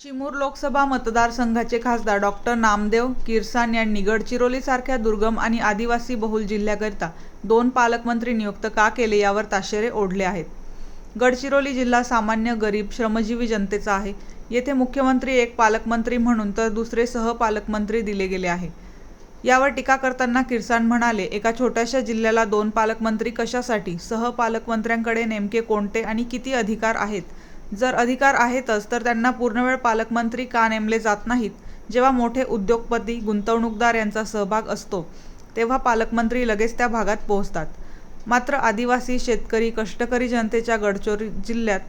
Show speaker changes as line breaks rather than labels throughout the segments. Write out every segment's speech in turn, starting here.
चिमूर लोकसभा मतदारसंघाचे खासदार डॉक्टर नामदेव किरसान यांनी गडचिरोलीसारख्या दुर्गम आणि आदिवासी बहुल जिल्ह्याकरिता दोन पालकमंत्री नियुक्त का केले यावर ताशेरे ओढले आहेत. गडचिरोली जिल्हा सामान्य गरीब श्रमजीवी जनतेचा आहे. येथे मुख्यमंत्री एक पालकमंत्री म्हणून तर दुसरे सहपालकमंत्री दिले गेले आहे. यावर टीका करताना किरसान म्हणाले एका छोट्याशा जिल्ह्याला दोन पालकमंत्री कशासाठी? सहपालकमंत्र्यांकडे नेमके कोणते आणि किती अधिकार आहेत? जर अधिकार आहेतच तर त्यांना पूर्णवेळ पालकमंत्री का नेमले जात नाहीत? जेव्हा मोठे उद्योगपती गुंतवणूकदार यांचा सहभाग असतो तेव्हा पालकमंत्री लगेच त्या भागात पोहोचतात. मात्र आदिवासी शेतकरी कष्टकरी जनतेच्या गडचिरोली जिल्ह्यात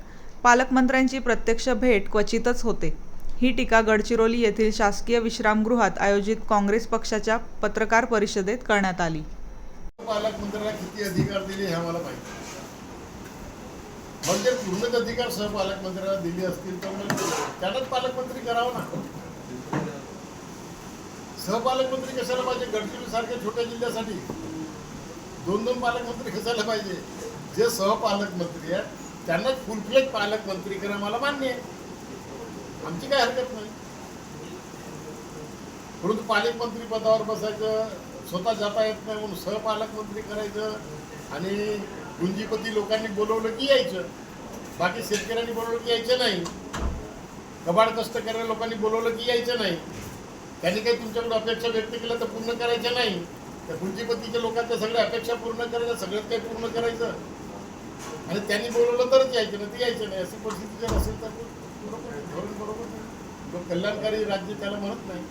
पालकमंत्र्यांची प्रत्यक्ष भेट क्वचितच होते. ही टीका गडचिरोली येथील शासकीय विश्रामगृहात आयोजित काँग्रेस पक्षाच्या पत्रकार परिषदेत करण्यात आली.
पालकमंत्र्यांना किती अधिकार दिले हे आम्हाला पाहिजे मग जर पूर्णच अधिकार सहपालकमंत्र्यांना दिले असतील तर मग त्यांनाच पालकमंत्री करावं ना. सहपालकमंत्री कशाला पाहिजे? गडचिरोली सारख्या छोट्या जिल्ह्यासाठी. दोन दोन पालकमंत्री कशाला पाहिजे? जे सहपालकमंत्री आहेत त्यांनाच फुलफ्लेज पालकमंत्री करा मला मान्य आहे. आमची काय हरकत नाही. परंतु पालकमंत्री पदावर बसायचं स्वतः जाता येत नाही म्हणून सहपालकमंत्री करायचं आणि पुंजीपती लोकांनी बोलवलं की यायचं? बाकी शेतकऱ्यांनी बोलवलं की यायचं नाही. कबाड कष्ट करणाऱ्या लोकांनी बोलवलं की यायचं नाही. त्यांनी काही तुमच्याकडे अपेक्षा व्यक्त केल्या तर पूर्ण करायच्या नाही. तर पुंजीपतीच्या लोकांच्या सगळ्या अपेक्षा पूर्ण करायच्या सगळ्यात काही पूर्ण करायचं. आणि त्यांनी बोलवलं तरच यायचं नाही ते यायचं नाही. अशी परिस्थिती जर असेल तर बरोबर धोरण बरोबर नाही. लोक कल्याणकारी राज्य त्याला म्हणत नाही.